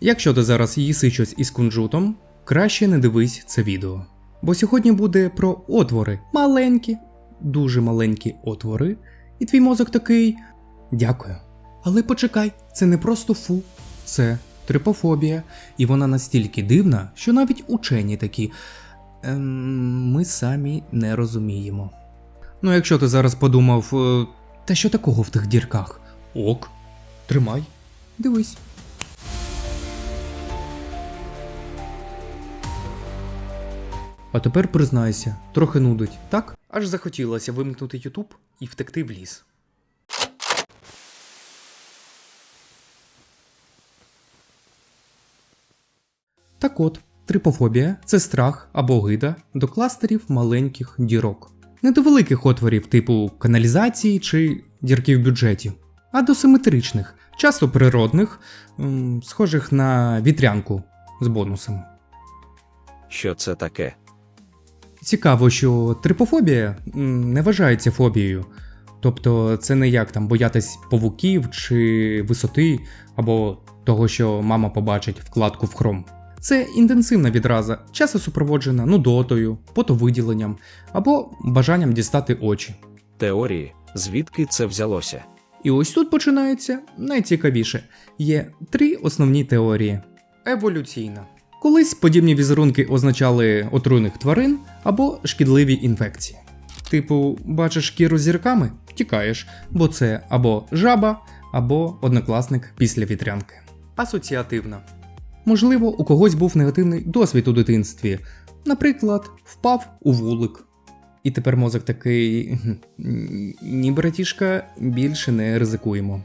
Якщо ти зараз їси щось із кунжутом, краще не дивись це відео. Бо сьогодні буде про отвори. Маленькі, дуже маленькі отвори, і твій мозок такий. Дякую. Але почекай, це не просто фу, це трипофобія, і вона настільки дивна, що навіть учені такі. Ем, ми самі не розуміємо. Ну, якщо ти зараз подумав, е, та що такого в тих дірках? Ок, тримай, дивись. А тепер признайся, трохи нудить, так? Аж захотілося вимкнути Ютуб і втекти в ліс. Так от, трипофобія це страх або гида до кластерів маленьких дірок. Не до великих отворів типу каналізації чи дірки в бюджеті, а до симетричних, часто природних, схожих на вітрянку з бонусами. Що це таке? Цікаво, що трипофобія не вважається фобією. Тобто це не як там боятись павуків чи висоти, або того, що мама побачить вкладку в хром. Це інтенсивна відраза, часто супроводжена нудотою, потовиділенням або бажанням дістати очі. Теорії, звідки це взялося? І ось тут починається найцікавіше. Є три основні теорії. Еволюційна. Колись подібні візерунки означали отруйних тварин або шкідливі інфекції. Типу, бачиш шкіру зірками, тікаєш, бо це або жаба, або однокласник після вітрянки. Асоціативна. Можливо, у когось був негативний досвід у дитинстві. Наприклад, впав у вулик. І тепер мозок такий. Ні, братішка, більше не ризикуємо.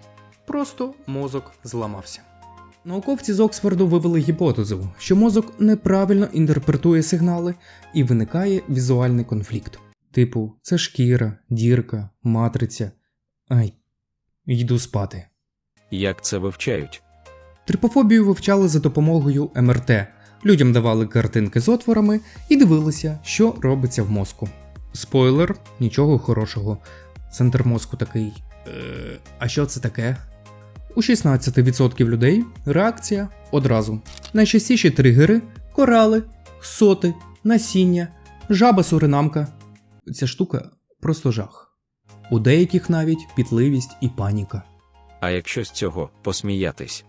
Просто мозок зламався. Науковці з Оксфорду вивели гіпотезу, що мозок неправильно інтерпретує сигнали і виникає візуальний конфлікт. Типу, це шкіра, дірка, матриця. Ай, йду спати. Як це вивчають? Трипофобію вивчали за допомогою МРТ. Людям давали картинки з отворами і дивилися, що робиться в мозку. Спойлер, нічого хорошого. Центр мозку такий. Е, а що це таке? У 16% людей реакція одразу. Найчастіші тригери корали, соти, насіння, жаба суринамка. Ця штука просто жах. У деяких навіть пітливість і паніка. А якщо з цього посміятись?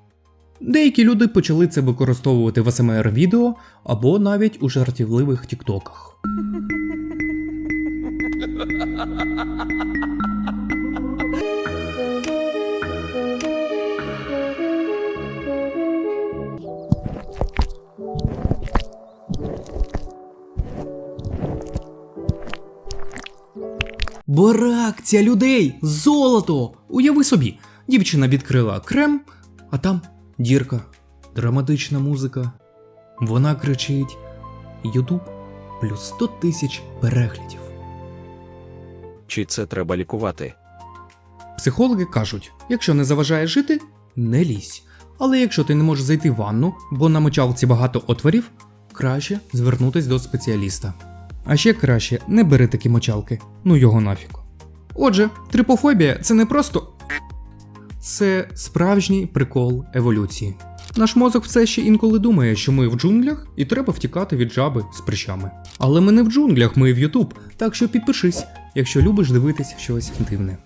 Деякі люди почали це використовувати в АСМР відео або навіть у жартівливих тіктоках. Бо реакція людей золото! Уяви собі, дівчина відкрила крем, а там дірка, драматична музика. Вона кричить: Ютуб плюс 100 тисяч переглядів. Чи це треба лікувати? Психологи кажуть: якщо не заважає жити, не лізь. Але якщо ти не можеш зайти в ванну, бо на мочалці багато отворів, краще звернутись до спеціаліста. А ще краще не бери такі мочалки, ну його нафіг. Отже, трипофобія це не просто. Це справжній прикол еволюції. Наш мозок все ще інколи думає, що ми в джунглях і треба втікати від жаби з прищами. Але ми не в джунглях, ми в Ютуб, так що підпишись, якщо любиш дивитись щось дивне.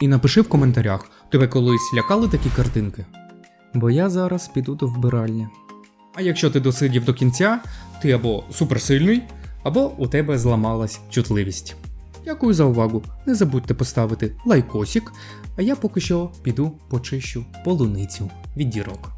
І напиши в коментарях, тебе колись лякали такі картинки. Бо я зараз піду до вбиральні. А якщо ти досидів до кінця, ти або суперсильний, або у тебе зламалась чутливість. Дякую за увагу. Не забудьте поставити лайкосик, а я поки що піду почищу полуницю від дірок.